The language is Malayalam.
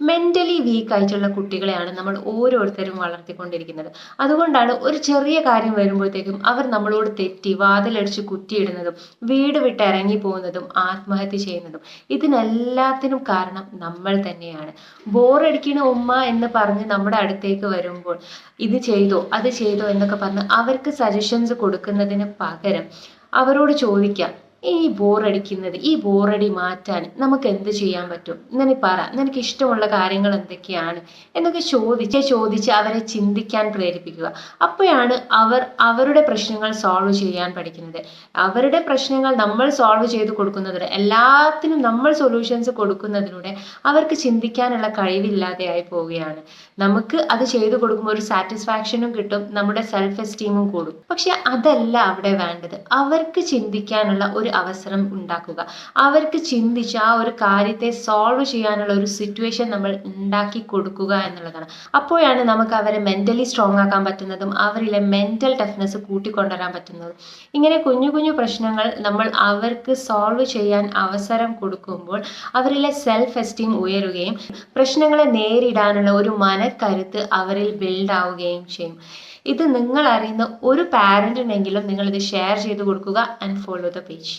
മെന്റലി വീക്ക് ആയിട്ടുള്ള കുട്ടികളെയാണ് നമ്മൾ ഓരോരുത്തരും വളർത്തിക്കൊണ്ടിരിക്കുന്നത്. അതുകൊണ്ടാണ് ഒരു ചെറിയ കാര്യം വരുമ്പോഴത്തേക്കും അവർ നമ്മളോട് തെറ്റി വാതിലടിച്ച് കുറ്റിയിടുന്നതും വീട് വിട്ട് ഇറങ്ങി പോകുന്നതും ആത്മഹത്യ ചെയ്യുന്നതും ഇതിനെല്ലാത്തിനും കാരണം നമ്മൾ തന്നെയാണ്. ബോറടിക്കണ ഉമ്മ എന്ന് പറഞ്ഞ് നമ്മുടെ അടുത്തേക്ക് വരുമ്പോൾ ഇത് ചെയ്തോ അത് ചെയ്തോ എന്നൊക്കെ പറഞ്ഞ് അവർക്ക് സജഷൻസ് കൊടുക്കുന്നതിന് പകരം അവരോട് ചോദിക്കാം ഈ ബോറടിക്കുന്നത് ഈ ബോറടി മാറ്റാൻ നമുക്ക് എന്ത് ചെയ്യാൻ പറ്റും? നിനക്ക് പറ നിനക്ക് ഇഷ്ടമുള്ള കാര്യങ്ങൾ എന്തൊക്കെയാണ്? എന്നൊക്കെ ചോദിച്ച് ചോദിച്ച് അവരെ ചിന്തിക്കാൻ പ്രേരിപ്പിക്കുക. അപ്പോഴാണ് അവർ അവരുടെ പ്രശ്നങ്ങൾ സോൾവ് ചെയ്യാൻ പഠിക്കുന്നത്. അവരുടെ പ്രശ്നങ്ങൾ നമ്മൾ സോൾവ് ചെയ്ത് കൊടുക്കുന്നതിലൂടെ എല്ലാത്തിനും നമ്മൾ സൊല്യൂഷൻസ് കൊടുക്കുന്നതിലൂടെ അവർക്ക് ചിന്തിക്കാനുള്ള കഴിവില്ലാതെയായി പോവുകയാണ്. നമുക്ക് അത് ചെയ്തു കൊടുക്കുമ്പോൾ ഒരു സാറ്റിസ്ഫാക്ഷനും കിട്ടും നമ്മുടെ സെൽഫ് എസ്റ്റീമും കൂടും. പക്ഷെ അതല്ല അവിടെ വേണ്ടത്. അവർക്ക് ചിന്തിക്കാനുള്ള ഒരു അവസരം ഉണ്ടാക്കുക. അവർക്ക് ചിന്തിച്ച് ആ ഒരു കാര്യത്തെ സോൾവ് ചെയ്യാനുള്ള ഒരു സിറ്റുവേഷൻ നമ്മൾ ഉണ്ടാക്കി കൊടുക്കുക എന്നുള്ളതാണ്. അപ്പോഴാണ് നമുക്ക് അവരെ മെന്റലി സ്ട്രോങ് ആക്കാൻ പറ്റുന്നതും അവരിലെ മെന്റൽ ടഫ്നെസ് കൂട്ടിക്കൊണ്ടുവരാൻ പറ്റുന്നതും. ഇങ്ങനെ കുഞ്ഞു കുഞ്ഞു പ്രശ്നങ്ങൾ നമ്മൾ അവർക്ക് സോൾവ് ചെയ്യാൻ അവസരം കൊടുക്കുമ്പോൾ അവരിലെ സെൽഫ് എസ്റ്റീം ഉയരുകയും പ്രശ്നങ്ങളെ നേരിടാനുള്ള ഒരു മനക്കരുത്ത് അവരിൽ ബിൽഡ് ആവുകയും ചെയ്യും. ഇത് നിങ്ങൾ അറിയുന്ന ഒരു പാരന്റിനെങ്കിലും നിങ്ങൾ ഇത് ഷെയർ ചെയ്ത് കൊടുക്കുക ആൻഡ് ഫോളോ ദ പേജ്